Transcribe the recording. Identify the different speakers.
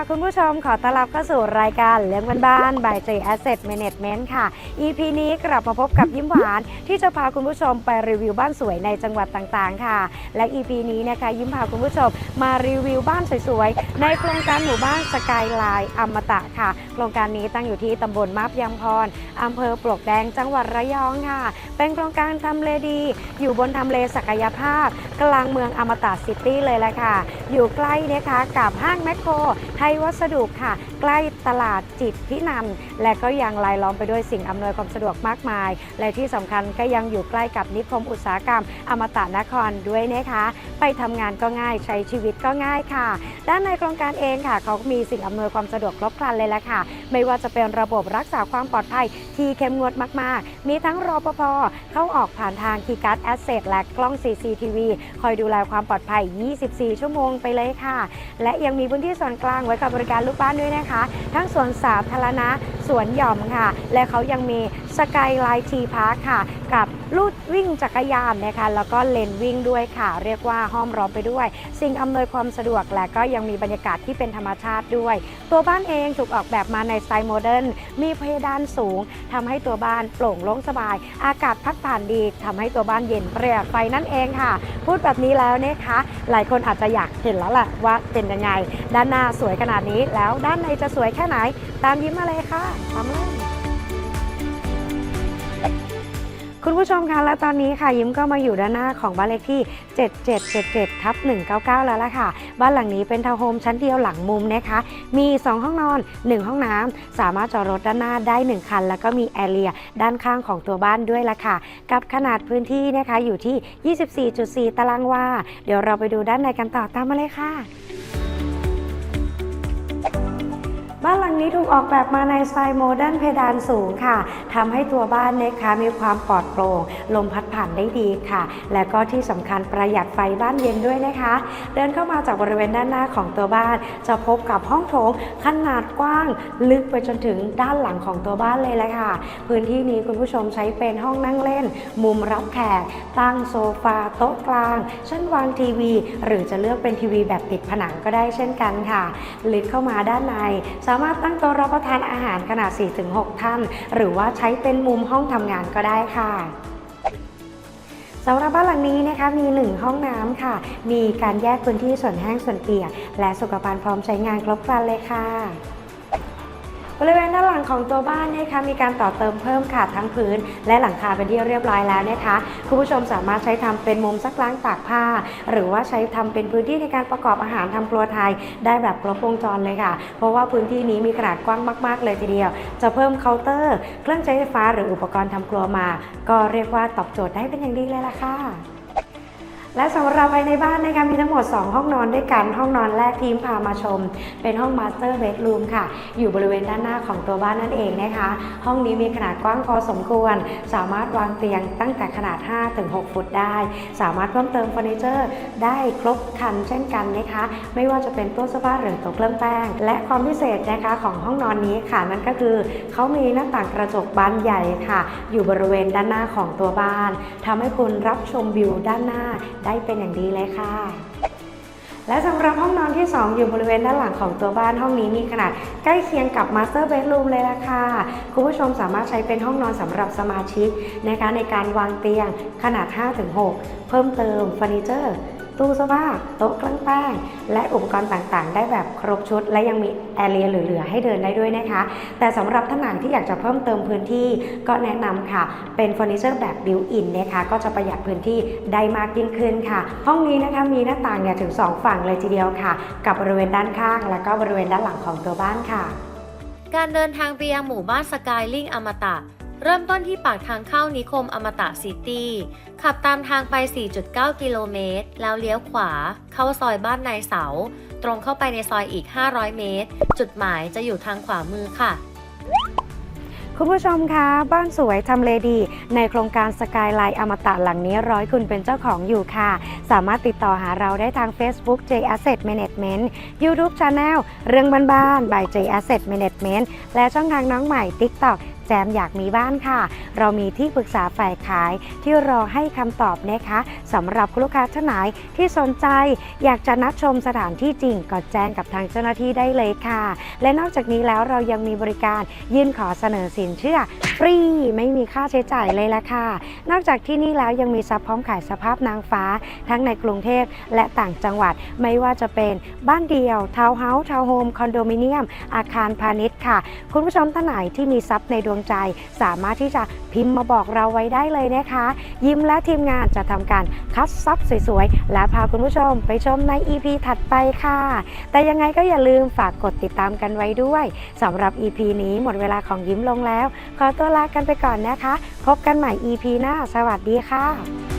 Speaker 1: ค่ะคุณผู้ชมขอต้อนรับเข้าสู่รายการเลี้ยงบ้านๆ by J Asset Management ค่ะ EP นี้กลับมาพบกับยิ้มหวานที่จะพาคุณผู้ชมไปรีวิวบ้านสวยในจังหวัดต่างๆ ค่ะ และ EP นี้นะคะยิ้มพาคุณผู้ชมมารีวิวบ้านสวยๆ ในโครงการหมู่บ้านสกายไลน์อมตะค่ะ โครงการนี้ตั้งอยู่ที่ตำบลมาบยางพรอำเภอปลวกแดงจังหวัดระยองค่ะ เป็นโครงการทำเลดี อยู่บนทำเลศักยภาพ กลางเมืองอมตะซิตี้เลยแหละค่ะ อยู่ใกล้นะคะกับห้างแมคโคร ไทยวัสดุค่ะ ใกล้ตลาดจิตพินันและก็ยังรายล้อมไปด้วยสิ่งอำนวยความสะดวกมากมาย และที่สำคัญก็ยังอยู่ใกล้กับนิคมอุตสาหกรรม อมตะนครด้วยนะคะไปทำงานก็ง่ายใช้ชีวิตก็ง่ายค่ะ ด้านในโครงการเองค่ะ เขามีสิ่งอำนวยความสะดวกครบครันเลยละค่ะ ไม่ว่าจะเป็นระบบรักษาความปลอดภัยที่เข้มงวดมาก ๆ มีทั้งรอปภเข้าออกผ่านทางคีย์การ์ดแอสเซทและกล้อง CCTV คอยดูแลความปลอดภัย 24 ชั่วโมงไปเลยค่ะ และยังมีพื้นที่ส่วนกลางไว้กับบริการลูกบ้านด้วยนะคะ ทั้งสวนสาธารณะ สวนหย่อมค่ะ และเขายังมีสกายไลท์ทีพาร์คค่ะ กับลูดวิ่งจักรยานนะคะ แล้วก็เลนวิ่งด้วยค่ะ เรียกว่าห้อมล้อมไปด้วย สิ่งอำนวยความสะดวกและก็ยังมีบรรยากาศที่เป็นธรรมชาติด้วย ตัวบ้านเองถูกออกแบบมาในสไตล์โมเดิร์นมีเพดานสูงทำให้ตัวบ้านโปร่งโล่งสบาย อากาศพัดผ่านดีทำให้ตัวบ้านเย็นประหยัดไฟนั่นเองค่ะ พูดแบบนี้แล้วนะคะ หลายคนอาจจะอยากเห็นแล้วแหละว่าเป็นยังไง ด้านหน้าสวยขนาดนี้แล้วด้านในจะสวยแค่ไหน ตามยิ้มมาเลยค่ะตามเลย คุณผู้ชมคะและตอนนี้ค่ะยิ้มก็มาอยู่ด้านหน้าของบ้านเลขที่ 7777ทับ199 แล้วล่ะค่ะ บ้านหลังนี้เป็นทาวน์โฮมชั้นเดียวหลังมุมนะคะ มี 2 ห้องนอน 1 ห้องน้ำสามารถจอดรถด้านหน้าได้ 1 คัน แล้วก็มีแอเรียด้านข้างของตัวบ้านด้วยล่ะค่ะ กับขนาดพื้นที่นะคะอยู่ที่ 24.4 ตารางวา เดี๋ยวเราไปดูด้านในกันต่อตามมาเลยค่ะบ้านหลัง นี้ถูกออกแบบมาในสไตล์โมเดิร์นเพดานสูงค่ะทำให้ตัวบ้านนะคะมีความปลอดโปร่ง ลมพัดผ่านได้ดีค่ะ และก็ที่สำคัญประหยัดไฟบ้านเย็นด้วยนะคะ เดินเข้ามาจากบริเวณด้านหน้าของตัวบ้าน จะพบกับห้องโถงขนาดกว้าง ลึกไปจนถึงด้านหลังของตัวบ้านเลยแหละค่ะ พื้นที่นี้คุณผู้ชมใช้เป็นห้องนั่งเล่น มุมรับแขก ตั้งโซฟาโต๊ะกลางชั้นวางทีวี หรือจะเลือกเป็นทีวีแบบติดผนังก็ได้เช่นกันค่ะ ลึกเข้ามาด้านในสามารถตั้งโต๊ะรับประทานอาหารขนาด 4-6 ท่าน หรือว่าใช้เป็นมุมห้องทำงานก็ได้ค่ะสำหรับบ้านหลังนี้นะคะมี 1 ห้องน้ำค่ะ มีการแยกพื้นที่ส่วนแห้งส่วนเปียก และสุขภัณฑ์พร้อมใช้งานครบครันเลยค่ะ บริเวณด้านหลังของตัวบ้านนะคะมีการต่อเติมเพิ่มค่ะทั้งพื้น และหลังคาเป็นที่เรียบร้อยแล้วนะคะคุณผู้ชมสามารถใช้ทำเป็นมุมซักล้างตากผ้า หรือว่าใช้ทำเป็นพื้นที่ในการประกอบอาหารทำครัวไทย ได้แบบครบวงจรเลยค่ะ เพราะว่าพื้นที่นี้มีขนาดกว้างมากๆ เลยทีเดียว จะเพิ่มเคาน์เตอร์ เครื่องใช้ไฟฟ้าหรืออุปกรณ์ทำครัวมา ก็เรียกว่าตอบโจทย์ได้เป็นอย่างดีเลยล่ะค่ะ และสำหรับภายในบ้านนะคะมีทั้งหมด 2 ห้องนอนด้วยกัน ห้องนอนแรกทีมพามาชม เป็นห้องมาสเตอร์เบดรูมค่ะ อยู่บริเวณด้านหน้าของตัวบ้านนั่นเองนะคะ ห้องนี้มีขนาดกว้างพอสมควร สามารถวางเตียงตั้งแต่ขนาด 5-6 ฟุตได้ สามารถเพิ่มเติมเฟอร์นิเจอร์ได้ครบครันเช่นกันนะคะ ไม่ว่าจะเป็นตู้เสื้อผ้าหรือโต๊ะเครื่องแป้ง และความพิเศษนะคะของห้องนอนนี้ค่ะนั่นก็คือเขามีหน้าต่างกระจกบานใหญ่ค่ะ อยู่บริเวณด้านหน้าของตัวบ้านทำให้คุณรับชมวิวด้านหน้าได้เป็นอย่างดีเลยค่ะ และสำหรับห้องนอนที่ 2 อยู่บริเวณด้านหลังของตัวบ้านห้องนี้มีขนาดใกล้เคียงกับมาสเตอร์เบดรูมเลยล่ะค่ะ คุณผู้ชมสามารถใช้เป็นห้องนอนสำหรับสมาชิกนะคะในการวางเตียงขนาด 5-6 เพิ่มเติมเฟอร์นิเจอร์ ตู้เสื้อผ้าโต๊ะเครื่องแป้ง และอุปกรณ์ต่างๆ ได้แบบครบชุด และยังมีแอเรียเหลือๆให้เดินได้ด้วยนะคะ แต่สำหรับท่านไหนที่อยากจะเพิ่มเติมพื้นที่ก็แนะนำค่ะ เป็นเฟอร์นิเจอร์แบบบิวอินนะคะก็จะประหยัดพื้นที่ได้มากยิ่งขึ้นค่ะ ห้องนี้นะคะมีหน้าต่างเนี่ยถึง 2 ฝั่งเลยทีเดียวค่ะ กับบริเวณด้านข้าง และก็บริเวณด้านหลังของตัวบ้านค่ะ
Speaker 2: การเดินทางไปยังหมู่บ้านสกายลิงอมตะ เริ่มต้นที่ปากทางเข้านิคมอมตะซิตี้ ขับตามทางไป 4.9 กิโลเมตร แล้วเลี้ยวขวา เข้าซอยบ้านนายเสา ตรงเข้าไปในซอยอีก 500 เมตร จุดหมายจะอยู่ทางขวามือค่ะ
Speaker 1: คุณผู้ชมคะ บ้านสวยทำเลดี ในโครงการสกายไลน์อมตะหลังนี้ร้อยคุณเป็นเจ้าของอยู่ค่ะ สามารถติดต่อหาเราได้ทาง Facebook J Asset Management YouTube Channel เรื่องบ้านๆ by J Asset Management และช่องทางน้องใหม่ TikTok แจมอยากมีบ้านค่ะ เรามีที่ปรึกษาฝ่ายขายที่รอให้คำตอบนะคะสำหรับคุณลูกค้าท่านไหนที่สนใจ อยากจะนัดชมสถานที่จริงก็แจ้งกับทางเจ้าหน้าที่ได้เลยค่ะ และนอกจากนี้แล้วเรายังมีบริการยื่นขอเสนอสินเชื่อ ฟรีไม่มีค่าใช้จ่ายเลยละค่ะ นอกจากที่นี่แล้วยังมีซับพร้อมขายสภาพนางฟ้า ทั้งในกรุงเทพและต่างจังหวัดไม่ว่าจะเป็นบ้านเดียวทาวน์เฮาส์ทาวน์โฮมคอนโดมิเนียม อาคารพาณิชย์ค่ะ คุณผู้ชมท่านไหนที่มีทรัพย์ในดวงงใจ สามารถที่จะพิมพ์มาบอกเราไว้ได้เลยนะคะ ยิ้มและทีมงานจะทำการคัดซับสวยๆ และพาคุณผู้ชมไปชมใน EP ถัดไปค่ะ แต่ยังไงก็อย่าลืมฝากกดติดตามกันไว้ด้วยสำหรับ EP นี้หมดเวลาของยิ้มลงแล้ว ขอตัวลากันไปก่อนนะคะ พบกันใหม่ EP หน้า สวัสดีค่ะ